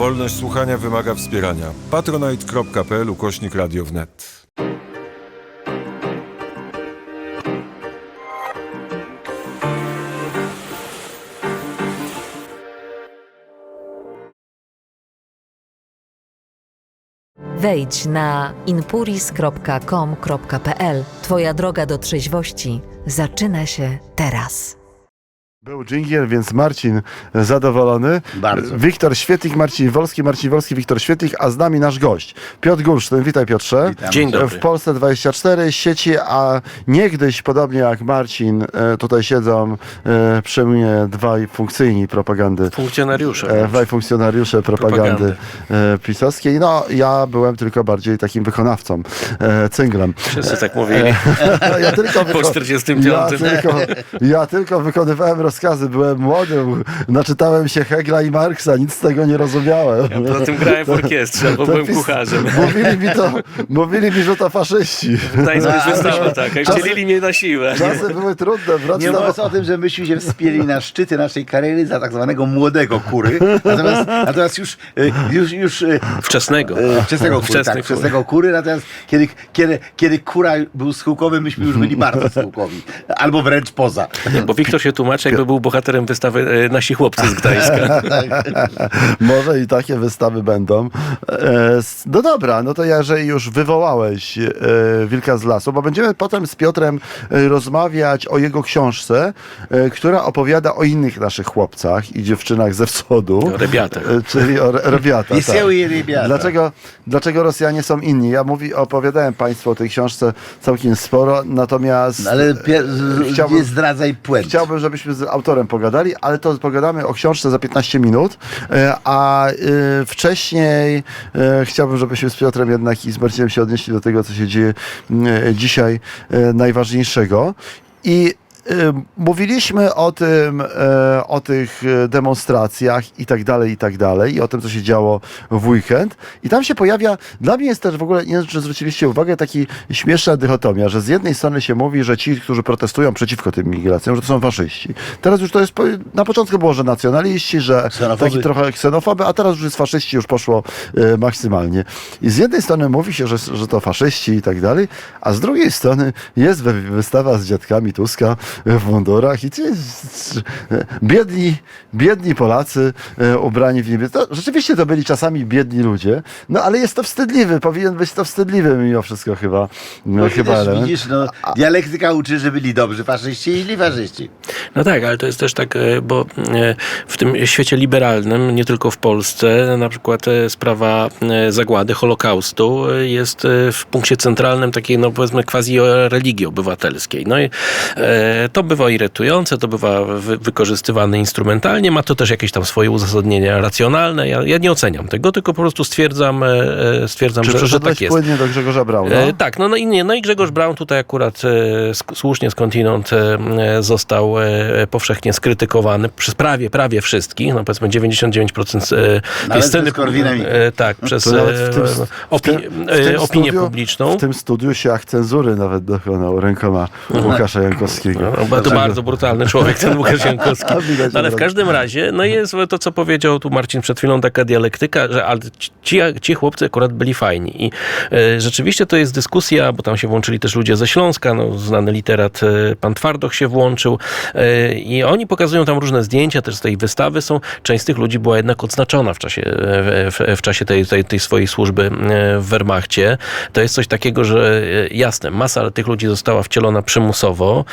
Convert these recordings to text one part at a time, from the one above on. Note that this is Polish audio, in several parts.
Wolność słuchania wymaga wspierania. patronite.pl ukośnik radio wnet. Wejdź na inpuris.com.pl. Twoja droga do trzeźwości zaczyna się teraz. Był dżingiel, więc Marcin zadowolony. Bardzo. Wiktor Świetlik, Marcin Wolski, Marcin Wolski, Wiktor Świetlik, a z nami nasz gość, Piotr Gulsztyn. Witaj Piotrze. Witam. Dzień dobry. W Polsce 24 sieci, a niegdyś, podobnie jak Marcin, e, tutaj siedzą e, przy mnie dwaj funkcyjni propagandy. Funkcjonariusze. E, Dwaj funkcjonariusze propagandy Propagandy. e, pisowskiej. No, ja byłem tylko bardziej takim wykonawcą, e, cynglem. Wszyscy tak mówili. Ja tylko, Po 45. ja tylko, ja tylko wykonywałem rozkazy. Byłem młodym, naczytałem się Hegla i Marksa, nic z tego nie rozumiałem. Ja poza tym grałem w orkiestrze, bo To byłem pis- kucharzem. Mówili mi to, mówili mi, że to faszyści. Daj coś czasy- Dzielili mnie na siłę. Czasy były trudne. Wracam Nie mówiąc o tym, że myśmy się wspięli na szczyty naszej kariery za tak zwanego młodego kury. Natomiast, natomiast już, e, już, już e, Wczesnego. e, wczesnego kury, Wczesny tak, kury. wczesnego kury. Natomiast kiedy, kiedy, kiedy kura był schyłkowy, myśmy już byli bardzo schyłkowi. Albo wręcz poza. Bo Wiktor się tłumaczy, był bohaterem wystawy e, Nasi chłopcy z Gdańska. Może i takie wystawy będą. E, No dobra, no to jeżeli już wywołałeś e, Wilka z lasu, bo będziemy potem z Piotrem rozmawiać o jego książce, która opowiada o innych naszych chłopcach i dziewczynach ze wschodu. O rebiatach. Czyli o re- rebiata. Wesoły i rybiata. Dlaczego, dlaczego Rosjanie są inni? Ja mówi, opowiadałem Państwu o tej książce całkiem sporo, natomiast No, Ale pier- Chciałbym- nie zdradzaj puent. Chciałbym, żebyśmy z autorem pogadali, ale to pogadamy o książce za 15 minut, e, a e, wcześniej e, chciałbym, żebyśmy z Piotrem jednak i z Marcinem się odnieśli do tego, co się dzieje dzisiaj najważniejszego. I Mówiliśmy o tym, e, o tych e, demonstracjach i tak dalej, i tak dalej, i o tym, co się działo w weekend. I tam się pojawia, dla mnie jest też w ogóle, nie wiem, czy zwróciliście uwagę, taki śmieszna dychotomia, że z jednej strony się mówi, że ci, którzy protestują przeciwko tym migracjom, że to są faszyści. Teraz już to jest, na początku było, że nacjonaliści, że Ksenofoby. taki trochę ksenofoby, a teraz już jest faszyści, już poszło e, maksymalnie. I z jednej strony mówi się, że, że to faszyści i tak dalej, a z drugiej strony jest wy- wystawa z dziadkami Tuska w mundurach i ci, e, biedni, biedni Polacy e, ubrani w niebie. To, rzeczywiście to byli czasami biedni ludzie, no ale jest to wstydliwy, powinien być to wstydliwy mimo wszystko chyba. No, chyba chyba też element. widzisz, no, dialektyka uczy, że byli dobrzy faszyści i źli faszyści. No tak, ale to jest też tak, e, bo e, w tym świecie liberalnym, nie tylko w Polsce, na przykład sprawa zagłady, Holokaustu jest w punkcie centralnym takiej, no powiedzmy, quasi religii obywatelskiej. No i e, to bywa irytujące, to bywa wy, wykorzystywane instrumentalnie, ma to też jakieś tam swoje uzasadnienie racjonalne. Ja, ja nie oceniam tego, tylko po prostu stwierdzam, e, e, stwierdzam Czy że, że tak jest. płynnie do Grzegorza Brauna? E, tak, no, no, i nie, no i Grzegorz Braun tutaj akurat e, słusznie skądinąd e, e, został e, powszechnie skrytykowany przez prawie, prawie wszystkich, no powiedzmy 99% e, tej sceny. przez e, tak, przez nawet w tym- opi- w tym- w tym opinię studiu- publiczną. W tym studiu się akt cenzury nawet dokonał rękoma Łukasza Jankowskiego. No, to bardzo brutalny człowiek, ten Łukasz Jankowski. A, widać No, ale w każdym razie, no jest to, co powiedział tu Marcin przed chwilą, taka dialektyka, że ale ci, ci chłopcy akurat byli fajni. I e, rzeczywiście to jest dyskusja, bo tam się włączyli też ludzie ze Śląska, no, znany literat e, pan Twardoch się włączył e, i oni pokazują tam różne zdjęcia, też z tej wystawy są. Część z tych ludzi była jednak odznaczona w czasie, e, w, w czasie tej, tej, tej swojej służby e, w Wehrmachcie. To jest coś takiego, że e, jasne, masa tych ludzi została wcielona przymusowo.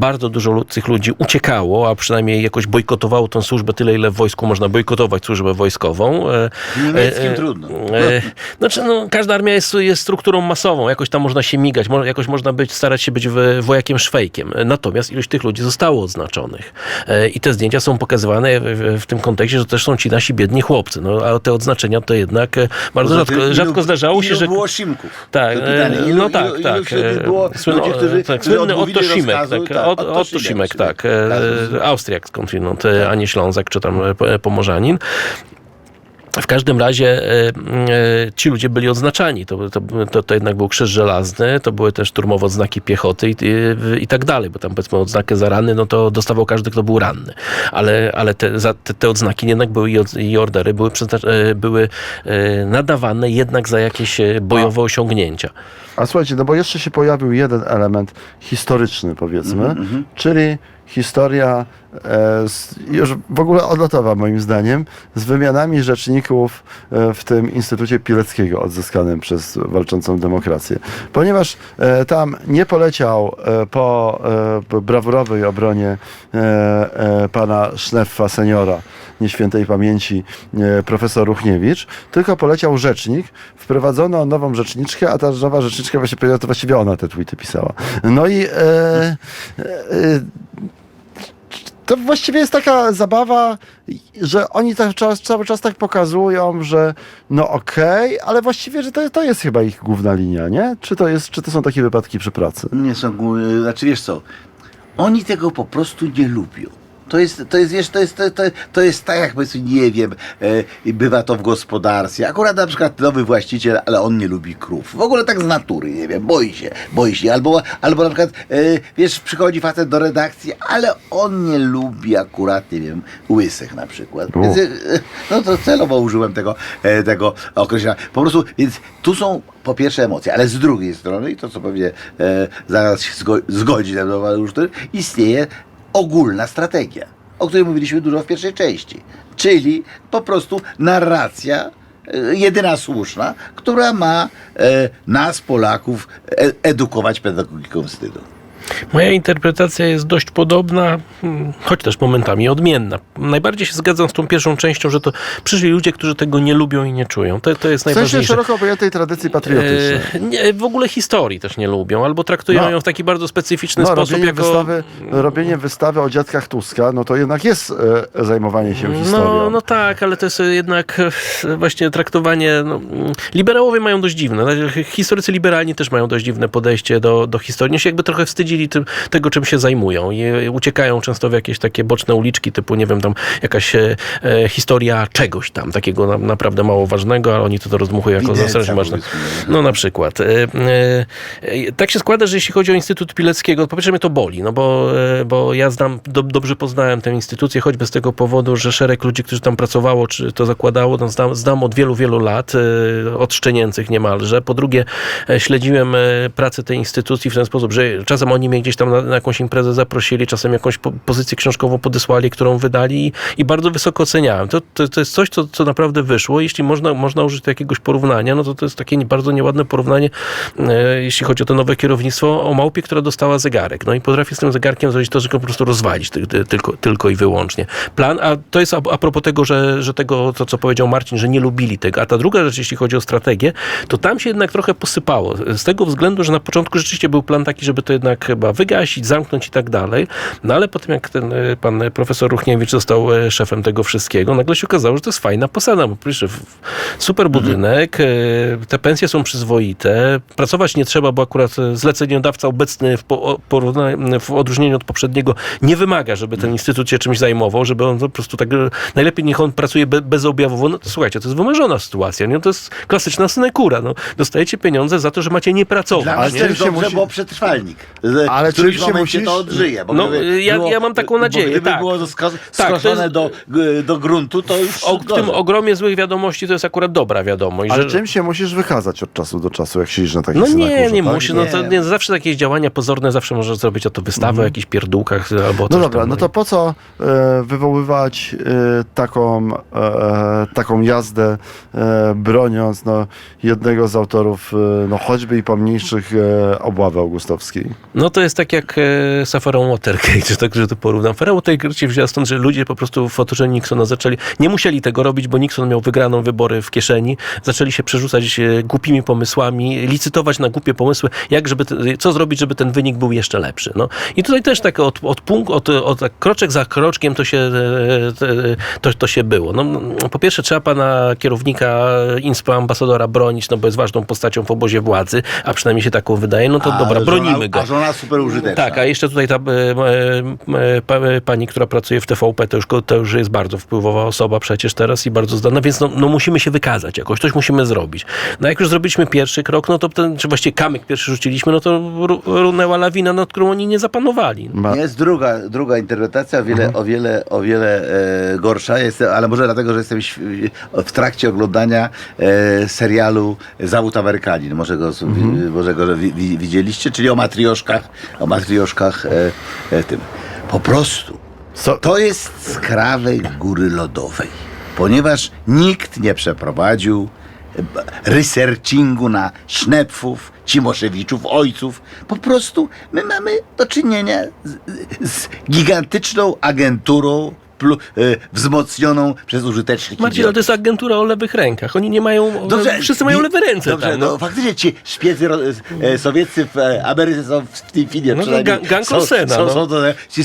Bardzo dużo tych ludzi uciekało, a przynajmniej jakoś bojkotowało tą służbę tyle, ile w wojsku można bojkotować służbę wojskową. E, Niemieckim e, trudno. E, znaczy, no, każda armia jest, jest strukturą masową, jakoś tam można się migać, jakoś można być, starać się być wojakiem szwejkiem. Natomiast ilość tych ludzi zostało odznaczonych. I te zdjęcia są pokazywane w, tym kontekście, że też są ci nasi biedni chłopcy. No, a te odznaczenia to jednak bardzo rzadko, ilu- rzadko zdarzało się, ilu że... było Szymków? Tak, e, ilu- no ilu- tak, ilu tak. wtedy e, było słynny- którzy- tak, Słynny Otto rozkazu, tak, tak, Szymek, Szymek, Szymek. tak, e, Tak. Austriak skądinąd, e, a nie Ślązak, czy tam e, po- Pomorzanin. W każdym razie e, e, ci ludzie byli odznaczani. To, to, to, to jednak był krzyż żelazny, to były też szturmowe odznaki piechoty i, i, i tak dalej, bo tam powiedzmy odznakę za rany, no to dostawał każdy, kto był ranny. Ale, ale te, za, te, te odznaki jednak były i, od, i ordery były, e, były nadawane jednak za jakieś bojowe osiągnięcia. A słuchajcie, no bo jeszcze się pojawił jeden element historyczny, powiedzmy, czyli historia e, z, już w ogóle odlotowa moim zdaniem, z wymianami rzeczników e, w tym Instytucie Pileckiego odzyskanym przez walczącą demokrację. Ponieważ e, tam nie poleciał e, po e, brawurowej obronie e, e, pana Szneffa seniora, nieświętej pamięci e, profesor Ruchniewicz, tylko poleciał rzecznik, wprowadzono nową rzeczniczkę, a ta nowa rzeczniczka właśnie powiedziała, to właściwie ona te tweety pisała. No i e, e, e, to właściwie jest taka zabawa, że oni cały czas, cały czas tak pokazują, że no okej, ale właściwie, że to, to jest chyba ich główna linia, nie? Czy to, jest, czy to są takie wypadki przy pracy? Nie są, znaczy wiesz co, oni tego po prostu nie lubią. To jest, to jest, wiesz, to jest, to, to, to jest tak, jak powiedzmy, nie wiem, e, bywa to w gospodarstwie. Akurat na przykład nowy właściciel, ale on nie lubi krów. W ogóle tak z natury, nie wiem, boi się, boi się. Albo, albo na przykład, e, wiesz, przychodzi facet do redakcji, ale on nie lubi akurat, nie wiem, łysych na przykład. Więc, e, no to celowo użyłem tego, e, tego określenia. Po prostu, więc tu są po pierwsze emocje, ale z drugiej strony, i to co pewnie e, zaraz się zgo- zgodzi ze mną to istnieje ogólna strategia, o której mówiliśmy dużo w pierwszej części. Czyli po prostu narracja e, jedyna słuszna, która ma e, nas, Polaków, e, edukować pedagogiką wstydu. Moja interpretacja jest dość podobna, hmm, choć też momentami odmienna. Najbardziej się zgadzam z tą pierwszą częścią, że to przyszli ludzie, którzy tego nie lubią i nie czują. To, to jest W sensie najważniejsze. szeroko pojętej tradycji patriotycznej. E, nie, w ogóle historii też nie lubią, albo traktują No. ją w taki bardzo specyficzny No, sposób robienie, jako... wystawy, robienie wystawy o dziadkach Tuska, no to jednak jest e, zajmowanie się historią. No, no tak, ale to jest jednak e, właśnie traktowanie. No, liberałowie mają dość dziwne. znaczy, Historycy liberalni też mają dość dziwne podejście do, do historii. Oni się jakby trochę wstydzili tym, tego, czym się zajmują. I e, uciekają często w jakieś takie boczne uliczki, typu, nie wiem, tam jakaś e, e, historia czegoś tam, takiego na, naprawdę mało ważnego, ale oni to, to rozdmuchują jako strasznie ważne. No na przykład. E, e, e, tak się składa, że jeśli chodzi o Instytut Pileckiego, po pierwsze mnie to boli, no bo, bo ja znam, do, dobrze poznałem tę instytucję, choćby z tego powodu, że szereg ludzi, którzy tam pracowało, czy to zakładało, no znam, znam od wielu, wielu lat, od szczenięcych niemalże. Po drugie, śledziłem pracę tej instytucji w ten sposób, że czasem oni mnie gdzieś tam na, na jakąś imprezę zaprosili, czasem jakąś po, pozycję książkową podesłali, którą wydali i, i bardzo wysoko oceniałem. To, to, to jest coś, co, co naprawdę wyszło. Jeśli można, można użyć jakiegoś porównania, no to to jest takie bardzo nieładne porównanie, e, jeśli chodzi o to nowe kierownictwo, o małpie, która dostała zegarek. No i potrafi z tym zegarkiem zrobić to, że go po prostu rozwalić ty, ty, tylko, tylko i wyłącznie. Plan, a to jest a, a propos tego, że, że tego, to co powiedział Marcin, że nie lubili tego. A ta druga rzecz, jeśli chodzi o strategię, to tam się jednak trochę posypało. Z tego względu, że na początku rzeczywiście był plan taki, żeby to jednak chyba wygasić, zamknąć i tak dalej. No ale potem jak ten e, pan e, profesor Ruchniewicz został e, szefem tego wszystkiego, nagle się okazało, że to jest fajna posada. Bo przecież super budynek, e, te pensje są przyzwoite, pracować nie trzeba, bo akurat zleceniodawca obecny w, po, o- porówna- w odróżnieniu od poprzedniego nie wymaga, żeby ten instytut się czymś zajmował, żeby on po prostu tak, najlepiej niech on pracuje be, bezobjawowo. No to słuchajcie, to jest wymarzona sytuacja, nie? To jest klasyczna synekura. No, dostajecie pieniądze za to, że macie nie pracować. Dla nie? dobrze, musi- bo przetrwalnik. Z- Ale w którymś czym się momencie musisz- to odżyje. Bo No, gdyby ja- było, ja mam taką nadzieję, Bo gdyby tak. było sko- Tak, jest- do, do gruntu, to już O, w tym gorzej. ogromie złych wiadomości to jest akurat dobra wiadomość. Ale że... czym się musisz wykazać od czasu do czasu, jak siedzisz na takiej No nie, synakurze, nie tak? musi. No to Nie. nie, zawsze jakieś działania pozorne zawsze możesz zrobić, a to wystawę o jakichś pierdółkach albo No dobra, tam. no to po co e, wywoływać e, taką, e, taką jazdę, e, broniąc no, jednego z autorów, e, no choćby i pomniejszych e, obławy augustowskiej? No to jest tak jak e, z aferą Watergate, że tak, że to porównam. Afera Watergate się wzięła stąd, że ludzie po prostu w otoczeniu Nixona zaczęli, nie musieli tego robić, bo Nixon miał wygraną wybory w kieszeni, zaczęli się przerzucać e, głupimi pomysłami, licytować na głupie pomysły, jak żeby, te- co zrobić, żeby ten wynik był jeszcze lepszy. No. I tutaj też tak od, od, punkt, od, od tak kroczek za kroczkiem to się, e, to, to się było. No, no, po pierwsze trzeba pana kierownika INSPA, ambasadora bronić, no bo jest ważną postacią w obozie władzy, a przynajmniej się taką wydaje, no to A dobra, żona- bronimy go. A żona super użyteczna. Tak, a jeszcze tutaj ta e, e, e, pa- pani, która pracuje w TVP, to już, to już jest bardzo wpływowa osoba przecież teraz i bardzo zdana, więc no, no musimy się wykazać jakoś, coś musimy zrobić. No jak już zrobiliśmy pierwszy krok, no to ten, czy właściwie kamyk pierwszy rzuciliśmy, no to ru- runęła lawina, nad którą oni nie zapanowali. Ma- Jest druga, druga interpretacja, o wiele, o wiele, o wiele e, gorsza, jest, ale może dlatego, że jestem w trakcie oglądania e, serialu Zawód Amerykanin. Może go, wi- może go wi, wi, widzieliście, czyli o matrioszkach, o matrioszkach e, e, tym. Po prostu Co- to jest skrawek góry lodowej, ponieważ nikt nie przeprowadził e, researchingu na Sznepfów, Cimoszewiczów, ojców. Po prostu my mamy do czynienia z, z gigantyczną agenturą wzmocnioną przez użytecznych Marcin, ale to jest agentura o lewych rękach. Oni nie mają, wszyscy mają nie- lewe ręce Dobrze, tam. no. No. faktycznie ci szpiecy ro, e, sowieccy w e, Ameryce są w tym filmie. No to przynajmniej gang- gang są, są, no. są to ci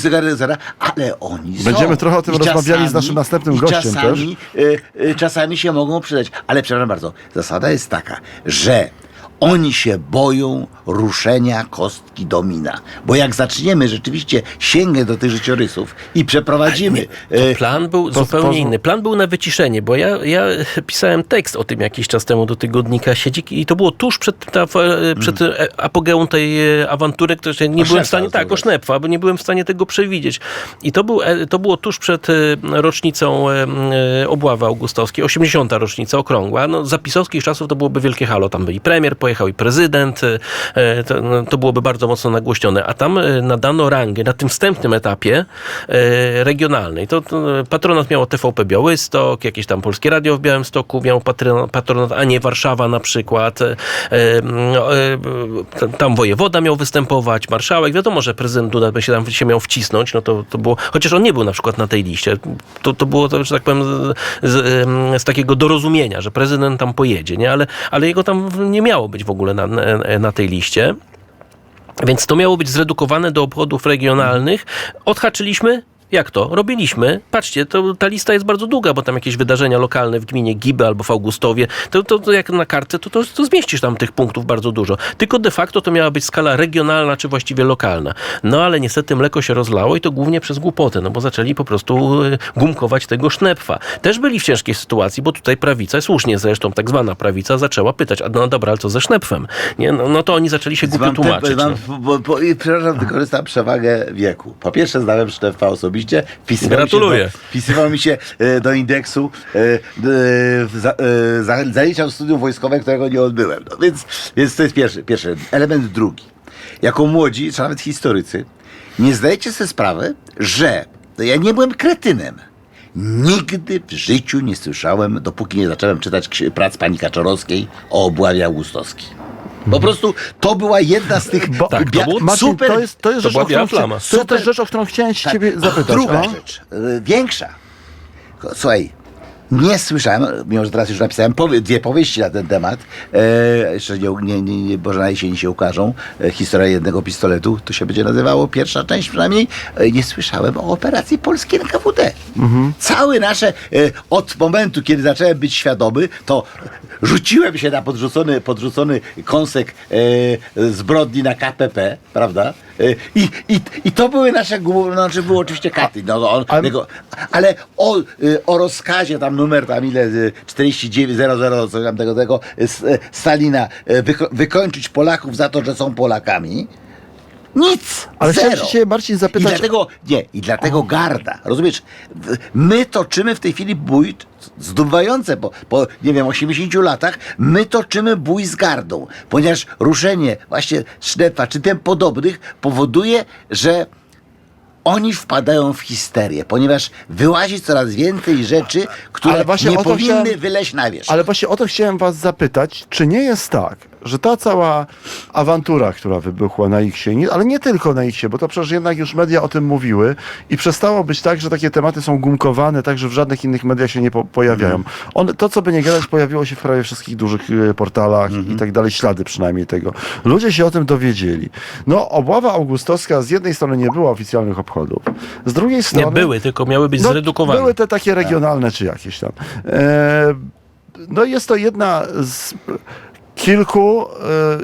ale oni są. Będziemy trochę o tym I rozmawiali z naszym następnym gościem czasami, e, e, czasami się mogą przydać. Ale przepraszam bardzo, zasada jest taka, że oni się boją ruszenia kostki domina. Bo jak zaczniemy rzeczywiście sięgę do tych życiorysów i przeprowadzimy... e, Plan był zupełnie pozwól- inny. Plan był na wyciszenie, bo ja, ja pisałem tekst o tym jakiś czas temu do tygodnika Siedzi i to było tuż przed, ta, przed e, apogeum tej e, awantury, której nie byłem Sznepfa w stanie, tak, o zobacz. Sznepfa, bo nie byłem w stanie tego przewidzieć. I to, był, e, to było tuż przed e, rocznicą e, e, obławy augustowskiej, 80. rocznica okrągła. No, za pisowskich czasów to byłoby wielkie halo. Tam byli premier, pojechał i prezydent. e, e, To, no, to byłoby bardzo mocno nagłośnione. A tam e, nadano rangę na tym wstępnym etapie regionalnej. To, to patronat miało TVP Białystok, jakieś tam Polskie Radio w Białymstoku miał patronat, a nie Warszawa na przykład. No, tam- wojewoda miał występować, marszałek. Wiadomo, że prezydent Duda by się tam się miał wcisnąć. No to, to było, chociaż on nie był na przykład na tej liście. To, to było, to, że tak powiem, z, z, z takiego dorozumienia, że prezydent tam pojedzie, nie? Ale, ale jego tam nie miało być w ogóle na, na, na tej liście. Więc to miało być zredukowane do obchodów regionalnych. Odhaczyliśmy. Jak to? Robiliśmy. Patrzcie, to, ta lista jest bardzo długa, bo tam jakieś wydarzenia lokalne w gminie Giby albo w Augustowie, to, to, to jak na kartce, to, to, to zmieścisz tam tych punktów bardzo dużo. Tylko de facto to miała być skala regionalna, czy właściwie lokalna. No ale niestety mleko się rozlało i to głównie przez głupotę, no bo zaczęli po prostu y, gumkować tego sznepfa. Też byli w ciężkiej sytuacji, bo tutaj prawica, słusznie zresztą tak zwana prawica, zaczęła pytać, a no dobra, ale co ze sznepfem? Nie, no, no to oni zaczęli się głupio tłumaczyć. mam, no. bo, bo, i przepraszam, wykorzystam przewagę wieku. Po pierwsze znałem Sztefa osobiście. Wpisywał Gratuluję. Mi się do, wpisywał mi się do indeksu. Za, za, zaliczał studium wojskowe, którego nie odbyłem. No, więc, więc to jest pierwszy, pierwszy. Element drugi. Jako młodzi, czy nawet historycy, nie zdajecie sobie sprawy, że ja nie byłem kretynem. Nigdy w życiu nie słyszałem, dopóki nie zacząłem czytać prac pani Kaczorowskiej o obławie augustowskiej. Po prostu to była jedna z tych Bo, Tak, to bia- było Marcin, super to jest, to jest to rzecz, była o którą chcia- to jest Super. rzecz, o którą chciałem się Tak. ciebie zapytać. Druga o? rzecz, y, większa. Słuchaj, nie słyszałem, mimo że teraz już napisałem powie, dwie powieści na ten temat, e, jeszcze nie, nie, nie, nie, może na jesieni się ukażą, e, historia jednego pistoletu, to się będzie nazywało, pierwsza część przynajmniej, e, nie słyszałem o operacji polskiej NKWD. Całe nasze, e, od momentu, kiedy zacząłem być świadomy, to rzuciłem się na podrzucony, podrzucony kąsek e, zbrodni na KPP, prawda? I, i, I to były nasze główne, znaczy było oczywiście Katy, no, on, Ale- tego, ale o, y, o rozkazie tam numer tam ile, y, 4900, coś tam tego, tego y, y, Stalina, y, wyko- wykończyć Polaków za to, że są Polakami. Nic. Ale zero. chciałem się Marcin zapytać- I dlatego, nie, i dlatego garda. Rozumiesz? My toczymy w tej chwili bój zdumiewające po, po, nie wiem, 80 latach. My toczymy bój z gardą, ponieważ ruszenie właśnie Sznepa czy tym podobnych powoduje, że oni wpadają w histerię, ponieważ wyłazi coraz więcej rzeczy, które nie o powinny chciałem- wyleźć na wierzch. Ale właśnie o to chciałem was zapytać, czy nie jest tak, że ta cała awantura, która wybuchła na Xie, nie- ale nie tylko na Xie, bo to przecież jednak już media o tym mówiły i przestało być tak, że takie tematy są gumkowane, tak, że w żadnych innych mediach się nie po pojawiają. Mhm. On, to, co by nie gadać, pojawiło się w prawie wszystkich dużych e, portalach Mhm. i tak dalej, ślady przynajmniej tego. Ludzie się o tym dowiedzieli. No, obława augustowska z jednej strony nie było oficjalnych obchodów, z drugiej Nie strony... były, tylko miały być No, zredukowane. Były te takie regionalne czy jakieś tam. E, no jest to jedna z kilku, e,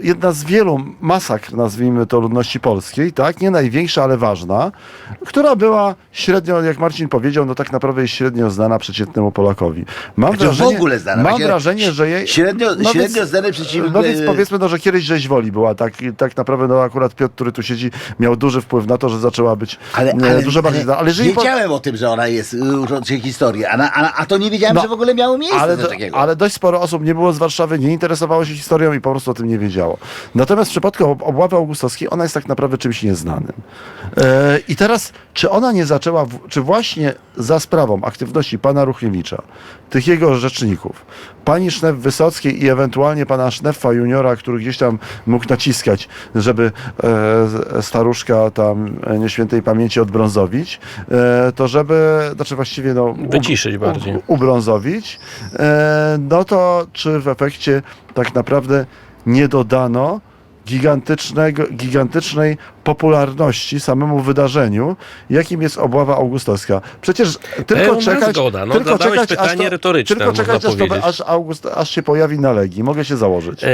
jedna z wielu masakr, nazwijmy to, ludności polskiej, tak, nie największa, ale ważna, która była średnio, jak Marcin powiedział, no tak naprawdę jest średnio znana przeciętnemu Polakowi. Mam Znaczy, wrażenie, w ogóle znana. Mam wrażenie, że jej... Średnio, no średnio więc- znane przeciw... No więc powiedzmy, no, że kiedyś rzeź woli była, tak, tak naprawdę no akurat Piotr, który tu siedzi, miał duży wpływ na to, że zaczęła być Ale, e, ale, dużo bardziej znana. Ale jeżeli po- wiedziałem o tym, że ona jest y, ucząc się historii, a, a, a to nie wiedziałem, No, że w ogóle miało miejsce ale, do, takiego. ale dość sporo osób nie było z Warszawy, nie interesowało się historią i po prostu o tym nie wiedziało. Natomiast w przypadku ob- obławy augustowskiej ona jest tak naprawdę czymś nieznanym. E, I teraz, czy ona nie zaczęła, czy właśnie za sprawą aktywności pana Ruchniewicza, tych jego rzeczników, pani Sznef Wysockiej i ewentualnie pana Sznefa juniora, który gdzieś tam mógł naciskać, żeby e, staruszka tam e, nieświętej pamięci odbrązowić, to żeby, znaczy właściwie no... Wyciszyć bardziej. ubrązowić, no to czy w efekcie tak naprawdę nie dodano gigantycznego, gigantycznej popularności samemu wydarzeniu, jakim jest obława augustowska. Przecież tylko Pełna czekać, zgoda. No, tylko zadałeś czekać, aż pytanie to, retoryczne, tylko czekać, aż, to, aż, August, aż się pojawi na Legii. Mogę się założyć. E,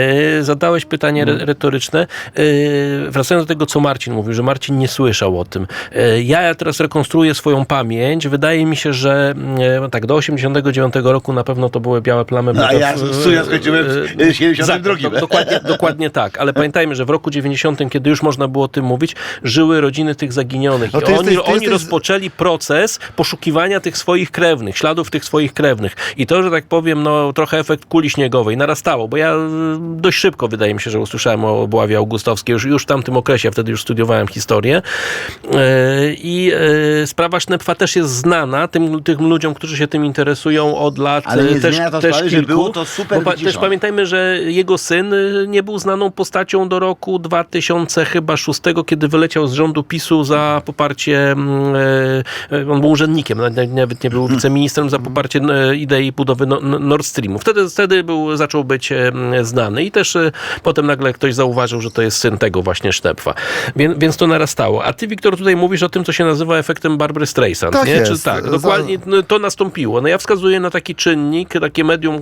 Zadałeś pytanie Mm. re- retoryczne. E, Wracając do tego, co Marcin mówił, że Marcin nie słyszał o tym. E, Ja teraz rekonstruuję swoją pamięć. Wydaje mi się, że e, tak, do 89 roku na pewno to były białe plamy. No, a ja w- studia skończyłem w e, 72. za- do- dokładnie, dokładnie tak, ale pamiętajmy, że w roku 90, kiedy już można było o tym mówić, żyły rodziny tych zaginionych. No oni, oni jesteś- rozpoczęli proces poszukiwania tych swoich krewnych, śladów tych swoich krewnych. I to, że tak powiem, no trochę efekt kuli śniegowej narastało, bo ja y, dość szybko wydaje mi się, że usłyszałem o obławie augustowskiej już, już w tamtym okresie, wtedy już studiowałem historię. E, I e, sprawa Sznepfa też jest znana tym, tym ludziom, którzy się tym interesują od lat Ale nie e, też, zmienia to też sprawy, że kilku. było to super pa- Też pamiętajmy, że jego syn nie był znaną postacią do roku 2000 chyba 6, kiedy wyleciał z rządu PiSu za poparcie, mm, e, e, on był urzędnikiem, nawet nie był wiceministrem, za poparcie e, idei budowy no, no- Nord Streamu. Wtedy, wtedy był, zaczął być znany i też potem nagle ktoś zauważył, że to jest syn tego właśnie Sztepfa. Więc, więc to narastało. A ty, Wiktor, tutaj mówisz o tym, co się nazywa efektem Barbary Streisand. Tak nie? jest. Czy tak? Dokładnie no, to nastąpiło. No ja wskazuję na taki czynnik, takie medium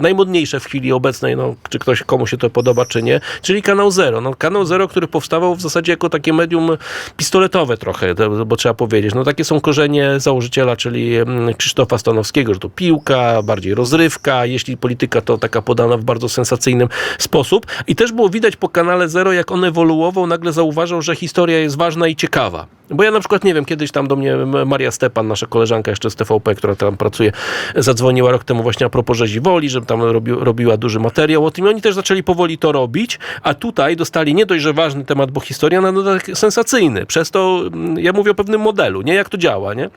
najmodniejsze w chwili obecnej, no, czy ktoś komu się to podoba, czy nie, czyli kanał Zero. No, kanał Zero, który powstawał w zasadzie jako takie medium pistoletowe trochę, bo trzeba powiedzieć. No takie są korzenie założyciela, czyli Krzysztofa Stanowskiego, że to piłka, bardziej rozrywka, jeśli polityka, to taka podana w bardzo sensacyjnym sposób. I też było widać po kanale Zero, jak on ewoluował, nagle zauważał, że historia jest ważna i ciekawa. Bo ja na przykład, nie wiem, kiedyś tam do mnie Maria Stepan, nasza koleżanka jeszcze z TVP, która tam pracuje, zadzwoniła rok temu właśnie a propos Rzezi Woli, że tam robi, robiła duży materiał o tym i oni też zaczęli powoli to robić, a tutaj dostali nie dość, że ważny temat, bo historia na dodatek sensacyjny. Przez to, mm, ja mówię o pewnym modelu, nie jak to działa, nie?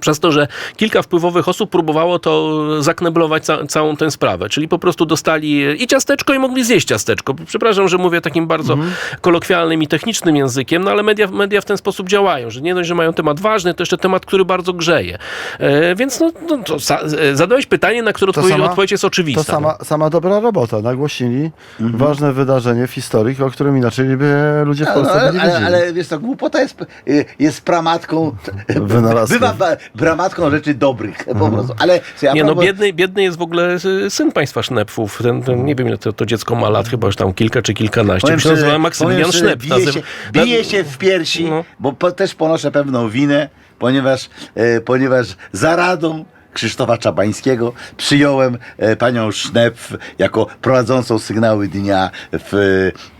Przez to, że kilka wpływowych osób próbowało to zakneblować ca- całą tę sprawę. Czyli po prostu dostali i ciasteczko, i mogli zjeść ciasteczko. Przepraszam, że mówię takim bardzo kolokwialnym i technicznym językiem, no ale media, media w ten sposób działają, że nie dość, że mają temat ważny, to jeszcze temat, który bardzo grzeje. E, więc no, no to e, zadałeś pytanie, na które odpowiedź, sama- odpowiedź jest oczywista. To sama, sama dobra robota. Nagłośnili ważne wydarzenie w historii, o którym inaczej by ludzie w No, Polsce by ale, nie ale, wiedzieli. ale wiesz to głupota jest, jest pramatką, Wynalazków. bywa bramatką rzeczy dobrych po Mhm. prostu. Ale słuchaj, a Nie no, biedny, biedny jest w ogóle y, syn państwa Sznepfów. Ten, ten, nie wiem, to, to dziecko ma lat, chyba już tam kilka czy kilkanaście. Powiem Się nazywa Maksymilian Sznep. Bije, się, bije się w piersi, No. bo po, też ponoszę pewną winę, ponieważ, e, ponieważ za radą Krzysztofa Czabańskiego przyjąłem e, panią Sznepf jako prowadzącą sygnały dnia w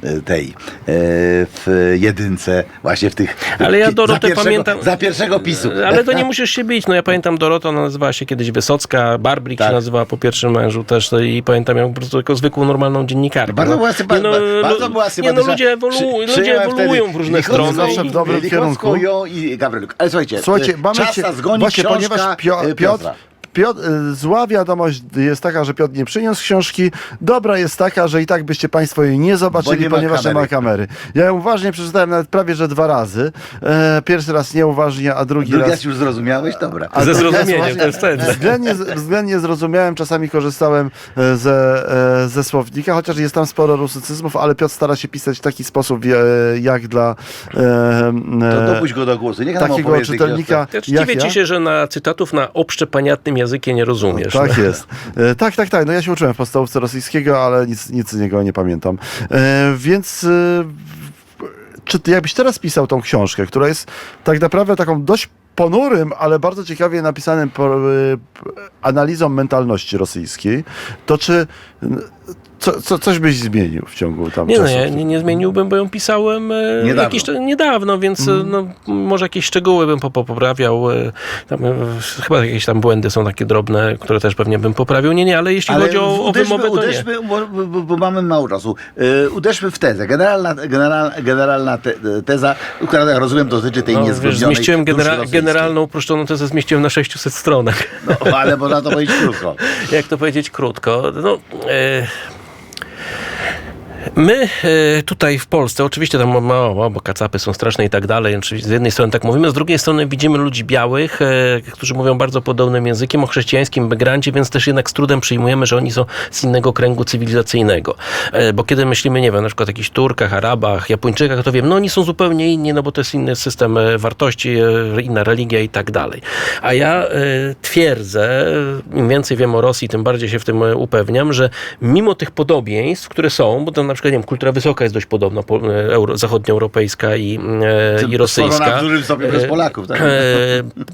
e, tej, e, w jedynce, właśnie w tych... Ale ja za Dorotę pierwszego, pamiętam- Za pierwszego pisu. Ale to nie musisz się bić. No ja pamiętam Dorota, ona nazywała się kiedyś Wysocka, Barbrik Tak. się nazywała po pierwszym mężu też no i pamiętam ją po prostu jako zwykłą, normalną dziennikarkę. Bardzo no. była sympa- Nie no, bardzo była Nie no, sympatyczna. ludzie, ewolu- Przy- ludzie ewoluują w różne strony. zawsze w dobrym kierunku. i Gawryliuk. Ale słuchajcie, Słuchajcie, mamy czas cię, nas goni właśnie, ponieważ Pio, e, Piotr, Piotra. Piotr, y, zła wiadomość jest taka, że Piotr nie przyniósł książki. Dobra jest taka, że i tak byście Państwo jej nie zobaczyli, nie ponieważ nie ma kamery. kamery. Ja ją uważnie przeczytałem nawet prawie, że dwa razy. E, pierwszy raz nieuważnie, a drugi, Drugi raz... raz już zrozumiałeś? Dobra. A Ze zrozumieniem, to jest cenne. Względnie, względnie zrozumiałem, czasami korzystałem e, ze, e, ze słownika, chociaż jest tam sporo rusycyzmów, ale Piotr stara się pisać w taki sposób, e, jak dla e, To dopuść go do głosu. Niech takiego czytelnika Też jak dziwię ja. ci się, że na cytatów na obszczepaniatnym język nie rozumiesz. Tak no. jest. E, tak, tak, tak. No ja się uczyłem w podstawówce rosyjskiego, ale nic, nic z niego nie pamiętam. E, więc e, czy ty jakbyś teraz pisał tą książkę, która jest tak naprawdę taką dość ponurym, ale bardzo ciekawie napisanym e, analizą mentalności rosyjskiej, to czy co, co, coś byś zmienił w ciągu tam Nie, no, czasu? ja nie, nie zmieniłbym, bo ją pisałem e, Niedawno. jakiś niedawno, więc e, no, może jakieś szczegóły bym po- po- poprawiał. e, Tam, chyba jakieś tam błędy są takie drobne, które też pewnie bym poprawił. Nie, nie, ale jeśli chodzi o, o uderzmy, wymowę, to nie. uderzmy bo, bo, bo mamy mało czasu. Yy, uderzmy w tezę. Generalna, general, generalna te, teza, która jak rozumiem dotyczy tej No, wiesz, niezgodnionej zmieściłem genera- generalną uproszczoną tezę zmieściłem na 600 stronach. No, ale można to powiedzieć krótko. Jak to powiedzieć krótko? No, e, My e, tutaj w Polsce, oczywiście tam mało, bo kacapy są straszne i tak dalej, z jednej strony tak mówimy, z drugiej strony widzimy ludzi białych, e, którzy mówią bardzo podobnym językiem o chrześcijańskim backgroundzie, więc też jednak z trudem przyjmujemy, że oni są z innego kręgu cywilizacyjnego. E, Bo kiedy myślimy, nie wiem, na przykład o jakichś Turkach, Arabach, Japończykach, to wiem, no oni są zupełnie inni, no bo to jest inny system wartości, inna religia i tak dalej. A ja twierdzę, im więcej wiem o Rosji, tym bardziej się w tym upewniam, że mimo tych podobieństw, które są, bo tam na przykład, nie wiem, kultura wysoka jest dość podobna, po, e, euro, zachodnioeuropejska i, e, i rosyjska. W dużym stopniu przez E, Polaków. Tak? E,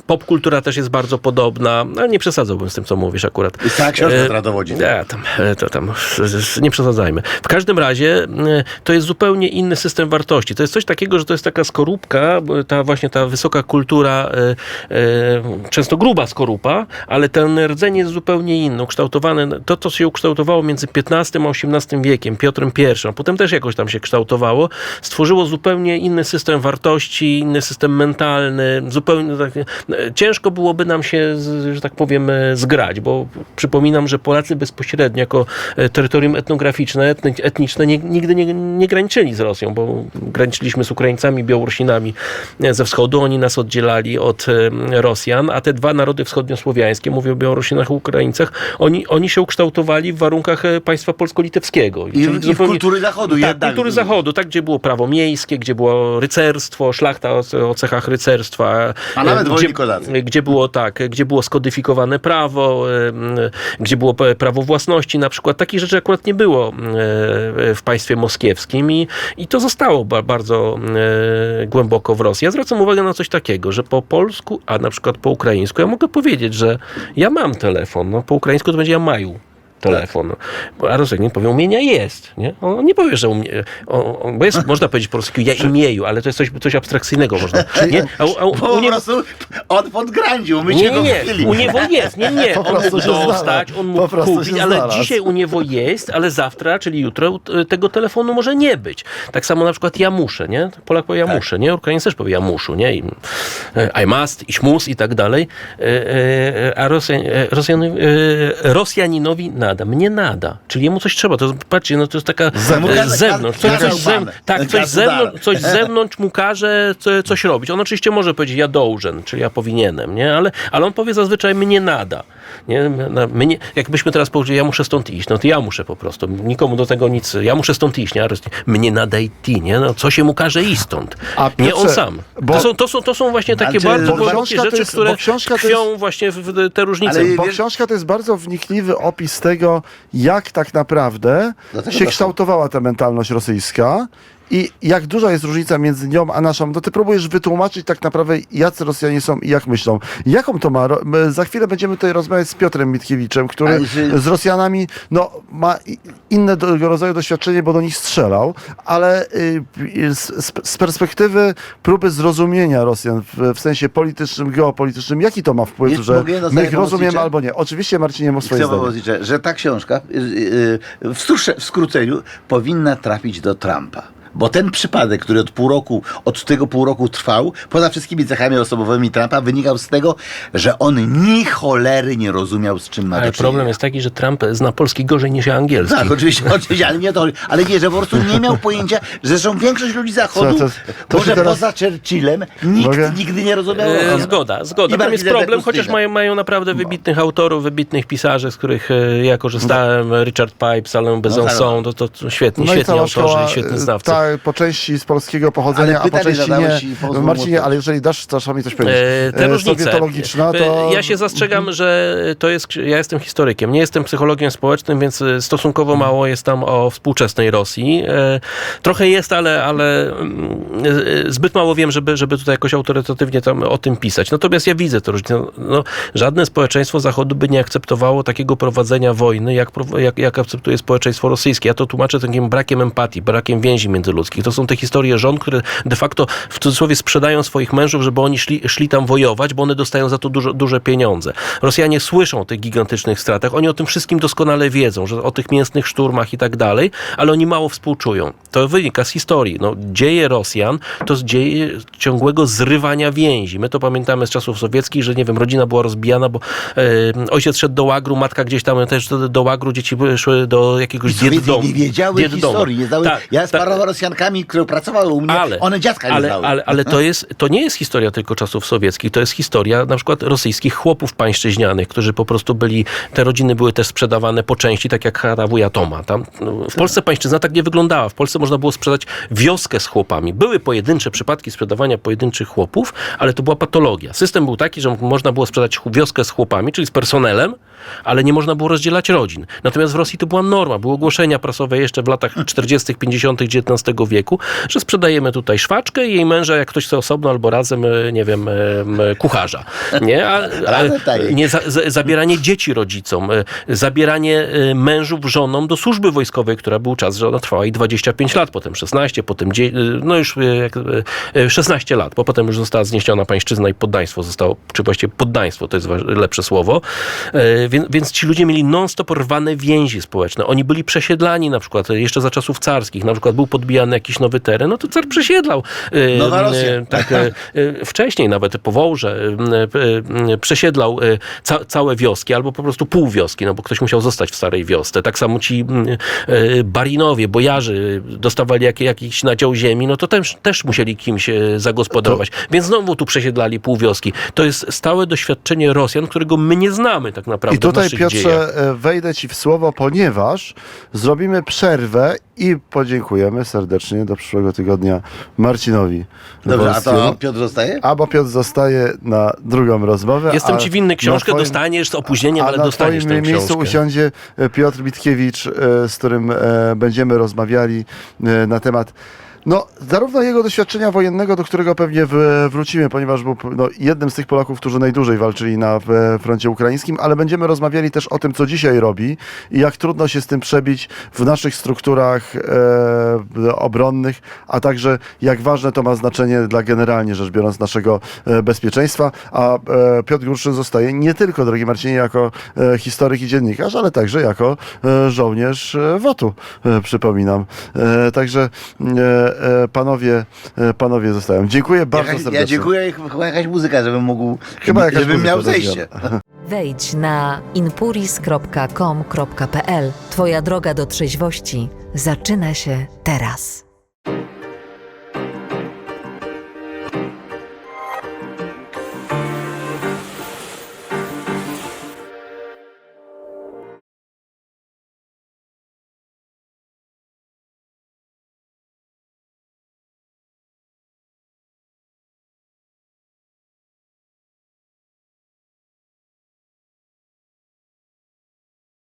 popkultura też jest bardzo podobna, ale nie przesadzałbym z tym, co mówisz akurat. Cała książka, E, która dowodzi. Tam, e, to tam, s- s- nie przesadzajmy. W każdym razie to jest zupełnie inny system wartości. To jest coś takiego, że to jest taka skorupka, ta właśnie ta wysoka kultura, często gruba skorupa, ale ten rdzeń jest zupełnie inny, ukształtowany. To, co się ukształtowało między XV a XVIII wiekiem, Piotrem I, a potem też jakoś tam się kształtowało, stworzyło zupełnie inny system wartości, inny system mentalny, zupełnie tak, e, ciężko byłoby nam się, że tak powiem, e, zgrać, bo przypominam, że Polacy bezpośrednio jako e, terytorium etnograficzne, etni- etniczne nie, nigdy nie, nie graniczyli z Rosją, bo graniczyliśmy z Ukraińcami, Białorusinami ze wschodu, oni nas oddzielali od Rosjan, a te dwa narody wschodniosłowiańskie, mówię o Białorusinach i Ukraińcach, oni, oni się ukształtowali w warunkach państwa polsko-litewskiego. I, i w kultury zachodu. Tak, jednak. kultury zachodu, tak, gdzie było prawo miejskie, gdzie było rycerstwo, szlachta o, o cechach rycerstwa. A nawet gdzie, gdzie było tak, gdzie było skodyfikowane prawo, gdzie było prawo własności na przykład. Takich rzeczy akurat nie było w państwie moskiewskim i, i to zostało ba, bardzo głęboko w Rosji. Ja zwracam uwagę na coś takiego, że po polsku, a na przykład po ukraińsku, ja mogę powiedzieć, że ja mam telefon, no po ukraińsku to będzie ja maju telefon. A Rosjanin powie, u mnie nie jest. Nie? On nie powie, że u mnie... O, o, bo jest, można powiedzieć po polsku ja imieju, ale to jest coś, coś abstrakcyjnego można. Nie? A, a, u- Po u niego- prostu on podgrądził, my nie, się nie, nie. U niego jest. Nie, nie. On mógł dostać, on Po mógł prostu kupić, ale znalazł. dzisiaj u niego jest, ale zawtra, czyli jutro e, tego telefonu może nie być. Tak samo na przykład ja muszę, nie? Polak powie ja Tak. muszę, nie? Ukrainiec też powie ja muszę, nie? I, e, I must, ich mus i tak dalej. E, A Rosjan, Rosjan, Rosjaninowi nada, mnie nada. Czyli jemu coś trzeba. To jest, patrzcie, no to jest taka zewnątrz. e, z zewnątrz. Coś, coś, pan. tak, coś, zewnątrz, coś z zewnątrz mu każe co, coś robić. On oczywiście może powiedzieć ja dołżen, czyli ja powinienem, nie? Ale, ale on powie zazwyczaj mnie nada. Nie? Mnie, jakbyśmy teraz powiedzieli, ja muszę stąd iść, no to ja muszę po prostu. Nikomu do tego nic. Ja muszę stąd iść, nie? Mnie nada iść, nie? No, co się mu każe iść stąd? A nie on sam. bo- To są, to, są, to są właśnie takie Znaczy, bardzo bo głębokie rzeczy, jest- które książka tkwią właśnie w, te różnice. Ale- Bo książka to jest bardzo wnikliwy opis tego, jak tak naprawdę Dlatego się kształtowała ta mentalność rosyjska i jak duża jest różnica między nią a naszą. No ty próbujesz wytłumaczyć tak naprawdę, jacy Rosjanie są i jak myślą. Jaką to ma? Za chwilę będziemy tutaj rozmawiać z Piotrem Mitkiewiczem, który że- z Rosjanami no, ma inne do- rodzaju doświadczenie, bo do nich strzelał, ale y, y, z, z- perspektywy próby zrozumienia Rosjan w, w sensie politycznym, geopolitycznym, jaki to ma wpływ, Jest- że na my ich rozumiemy albo nie. Oczywiście Marcinie mów swoje zdanie. że, ta książka y, w, w skróceniu powinna trafić do Trumpa. Bo ten przypadek, który od pół roku, od tego pół roku trwał, poza wszystkimi cechami osobowymi Trumpa, wynikał z tego, że on ni cholery nie rozumiał, z czym ma Ale do czynienia. problem jest taki, że Trump zna polski gorzej niż ja angielski. Tak, oczywiście, oczywiście, ale nie to, ale nie, że po prostu nie miał pojęcia, że zresztą większość ludzi zachodu, Co, to- to może teraz- poza Churchillem, nikt Mogę? nigdy nie rozumiał E. Zgoda, zgoda. I Tam jest problem, chociaż mają, mają naprawdę wybitnych autorów, wybitnych pisarzy, z których e, ja korzystałem. Richard Pipes, Alain Besançon, to, to, to świetni, No świetni autorzy, szkoła, świetni y, znawcy. tak, po części z polskiego pochodzenia, Ale a po części nie. Marcinie, ale jeżeli dasz czasami coś powiedzieć, E, Te e, różnice. sowietologiczna, to... E, Ja się zastrzegam, że to jest. Ja jestem historykiem, nie jestem psychologiem społecznym, więc e, stosunkowo mało jest tam o współczesnej Rosji. E, Trochę jest, ale, ale mm, e, zbyt mało wiem, żeby, żeby tutaj jakoś autorytatywnie tam o tym pisać. Natomiast ja widzę to różnicę. No, żadne społeczeństwo Zachodu by nie akceptowało takiego prowadzenia wojny, jak, jak, jak akceptuje społeczeństwo rosyjskie. Ja to tłumaczę takim brakiem empatii, brakiem więzi międzyludzkich. To są te historie żon, które de facto w cudzysłowie sprzedają swoich mężów, żeby oni szli, szli tam wojować, bo one dostają za to dużo, duże pieniądze. Rosjanie słyszą o tych gigantycznych stratach, oni o tym wszystkim doskonale wiedzą, że o tych mięsnych szturmach i tak dalej, ale oni mało współczują. To wynika z historii. No, dzieje Rosjan to z dzieje ciągłego zrywania więzi. My to pamiętamy z czasów sowieckich, że nie wiem, rodzina była rozbijana, bo e, ojciec szedł do łagru, matka gdzieś tam też do, do łagru, dzieci szły do jakiegoś dietdomu. nie wiedziały historii, nie znały. Tak, ja z tak. paroma Rosjankami, które pracowały u mnie, Ale- one dziadka nie ale, znały. ale, ale to, jest, to nie jest historia tylko czasów sowieckich, to jest historia na przykład rosyjskich chłopów pańszczyźnianych, którzy po prostu byli, te rodziny były też sprzedawane po części, tak jak chata wuja Toma. Tam, no, w Polsce pańszczyzna tak nie wyglądała. W Polsce można było sprzedać wioskę z chłopami. Były pojedyncze przypadki sprzedawania pojedynczych chłopów, ale to była patologia. System był taki, że można było sprzedać wioskę z chłopami, czyli z personelem, ale nie można było rozdzielać rodzin. Natomiast w Rosji to była norma. Były ogłoszenia prasowe jeszcze w latach 40., 50. XIX wieku, że sprzedajemy tutaj szwaczkę i jej męża, jak ktoś chce osobno albo razem, e, nie wiem, e, m, kucharza. Nie? A, taniej. nie za, za, zabieranie dzieci rodzicom, e, zabieranie e, mężów żonom do służby wojskowej, która był czas, że ona trwała i 25 lat, potem 16, potem e, no już e, jak, e, e, 16 lat, bo potem już została zniesiona pańszczyzna i poddaństwo zostało, czy właściwie poddaństwo, to jest lepsze słowo. E, Więc, więc ci ludzie mieli non-stop rwane więzi społeczne. Oni byli przesiedlani na przykład e, jeszcze za czasów carskich. Na przykład był podbijany jakiś nowy teren, no to car przesiedlał. e, Nowa Rosja. Tak, e, e, wcześniej nawet po Wołże przesiedlał ca, całe wioski albo po prostu pół wioski, no bo ktoś musiał zostać w starej wiosce. Tak samo ci barinowie, bojarzy dostawali jak, jakiś nadział ziemi, no to też, też musieli kimś zagospodarować. Więc znowu tu przesiedlali pół wioski. To jest stałe doświadczenie Rosjan, którego my nie znamy tak naprawdę I tutaj, Piotrze, dziejach. e, wejdę Ci w słowo, ponieważ zrobimy przerwę i podziękujemy serdecznie do przyszłego tygodnia Marcinowi. Dobrze, a to Piotr zostaje? A bo Piotr zostaje na drugą rozmowę. Jestem ci winny książkę, twoim- dostaniesz z opóźnieniem, a ale na dostaniesz twoim tę miejscu książkę. usiądzie Piotr Bitkiewicz, e, z którym e, będziemy rozmawiali e, na temat no, zarówno jego doświadczenia wojennego, do którego pewnie wrócimy, ponieważ był no, jednym z tych Polaków, którzy najdłużej walczyli na froncie ukraińskim, ale będziemy rozmawiali też o tym, co dzisiaj robi i jak trudno się z tym przebić w naszych strukturach e, obronnych, a także jak ważne to ma znaczenie dla generalnie rzecz biorąc naszego e, bezpieczeństwa. A e, Piotr Gurszyn zostaje nie tylko, drogi Marcinie, jako e, historyk i dziennikarz, ale także jako e, żołnierz WOT-u, e, przypominam. Także panowie, e, panowie zostają. Dziękuję bardzo Jakaś, serdecznie. ja dziękuję, chyba jakaś muzyka, żebym mógł, Chyba jakaś żebym miał zejście. Wejdź na inpuris.com.pl. Twoja droga do trzeźwości zaczyna się teraz.